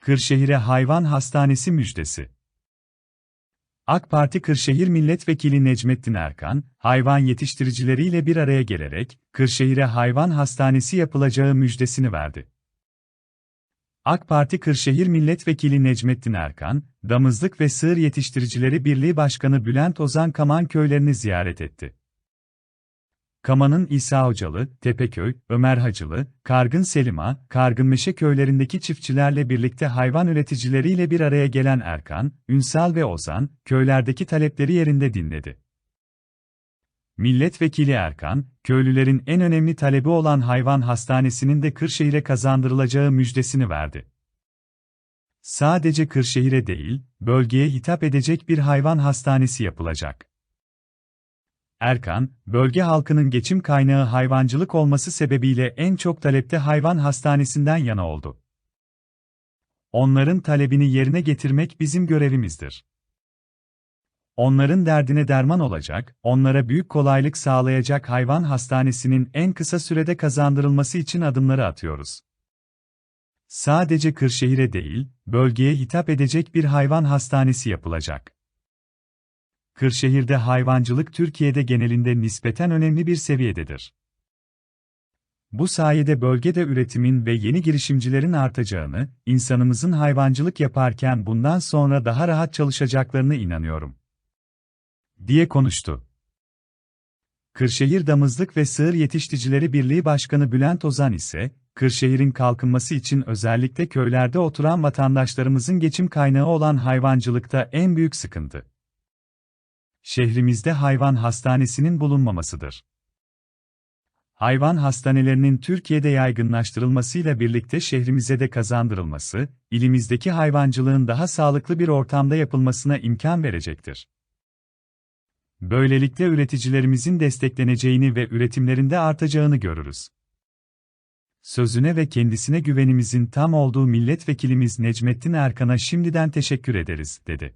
Kırşehir'e hayvan hastanesi müjdesi. AK Parti Kırşehir Milletvekili Necmettin Erkan, hayvan yetiştiricileriyle bir araya gelerek, Kırşehir'e hayvan hastanesi yapılacağı müjdesini verdi. AK Parti Kırşehir Milletvekili Necmettin Erkan, Damızlık ve Sığır Yetiştiricileri Birliği Başkanı Bülent Ozan Kaman köylerini ziyaret etti. Kaman'ın İsa Hocalı, Tepeköy, Ömer Hacılı, Kargın Selima, Kargınmeşe köylerindeki çiftçilerle birlikte hayvan üreticileriyle bir araya gelen Erkan, Ünsal ve Ozan, köylerdeki talepleri yerinde dinledi. Milletvekili Erkan, köylülerin en önemli talebi olan hayvan hastanesinin de Kırşehir'e kazandırılacağı müjdesini verdi. Sadece Kırşehir'e değil, bölgeye hitap edecek bir hayvan hastanesi yapılacak. Erkan, bölge halkının geçim kaynağı hayvancılık olması sebebiyle en çok talepte hayvan hastanesinden yana oldu. Onların talebini yerine getirmek bizim görevimizdir. Onların derdine derman olacak, onlara büyük kolaylık sağlayacak hayvan hastanesinin en kısa sürede kazandırılması için adımları atıyoruz. Sadece Kırşehir'e değil, bölgeye hitap edecek bir hayvan hastanesi yapılacak. Kırşehir'de hayvancılık Türkiye'de genelinde nispeten önemli bir seviyededir. Bu sayede bölgede üretimin ve yeni girişimcilerin artacağını, insanımızın hayvancılık yaparken bundan sonra daha rahat çalışacaklarını inanıyorum. diye konuştu. Kırşehir Damızlık ve Sığır Yetiştiricileri Birliği Başkanı Bülent Ozan ise, Kırşehir'in kalkınması için özellikle köylerde oturan vatandaşlarımızın geçim kaynağı olan hayvancılıkta en büyük sıkıntı şehrimizde hayvan hastanesinin bulunmamasıdır. Hayvan hastanelerinin Türkiye'de yaygınlaştırılmasıyla birlikte şehrimize de kazandırılması, ilimizdeki hayvancılığın daha sağlıklı bir ortamda yapılmasına imkan verecektir. Böylelikle üreticilerimizin destekleneceğini ve üretimlerinde artacağını görürüz. Sözüne ve kendisine güvenimizin tam olduğu milletvekilimiz Necmettin Erkan'a şimdiden teşekkür ederiz, dedi.